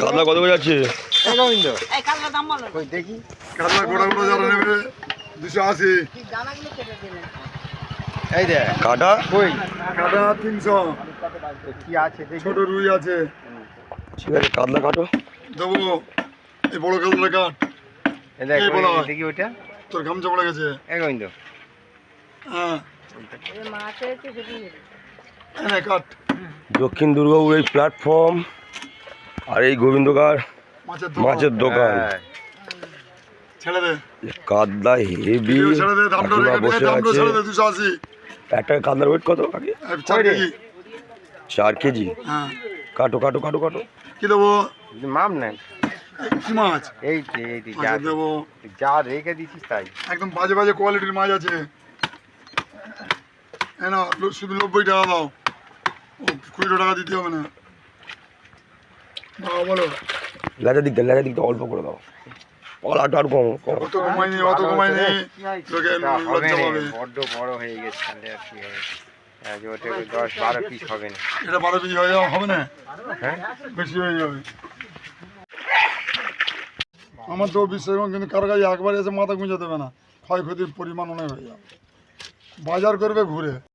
কাতলা কত করে যাচ্ছে? এই গোবিন্দ এই কাতলা দাম বলো। কই দেখি। কাতলা গোড়া গোড়া যারা নেবে দুশো আশি। দানাগুলো কেটে দিলেন? এই দেখ। কাটা? কই? কাটা তিনশো। কি আছে ছোট রুই আছে। ঠিক আছে কাতলা কাটো। দেবো। এই বড় কাতলা কাঠ এই দেখ এই ওই বলা। দেখি ওইটা। তোর গামছা পড়ে গেছে। হ্যাঁ। মাছ দক্ষিণ দুর্গাপুর এই প্ল্যাটফর্ম আর এই গোবিন্দকার মাছের দোকান। মাছের দোকান। হ্যাঁ। ছেড়ে দে। কাতলা হেভি। বসে আছে। একটা কাতলার ওয়েট কত আগে? চার কেজি। চার কেজি? হ্যাঁ। কাটো কাটো কাটো কাটো। কি দেবো? মাপ নেন কি মাছ? এই যে রেখে দিছিস তাই। একদম বাজে বাজে কোয়ালিটির মাছ আছে। না শুধু নব্বই টাকা দাও। ও কুড়ি টাকা দিতে হবে না। বাবা বলো। লেজা দিকটা লেজা দিকটা অল্প করে দাও। পলাটা আর কম কম। অত কমাইনি অত কমাইনি। লোকে লজ্জা পাবে। বড্ড বড় হয়ে গেছে তাহলে আর কি হবে? ওটা দশ বারো পিস হবে না। এটা বারো কেজি হয়ে যাওয়া হবে না? হ্যাঁ? বেশি হয়ে যাবে। আমার তো বিশ্বাস কিন্তু কারও কাছে একবার এসে মাথা গুঁজে দেবে না। ক্ষয়ক্ষতির পরিমাণ অনেক হয়ে যাবে। বাজার করবে ঘুরে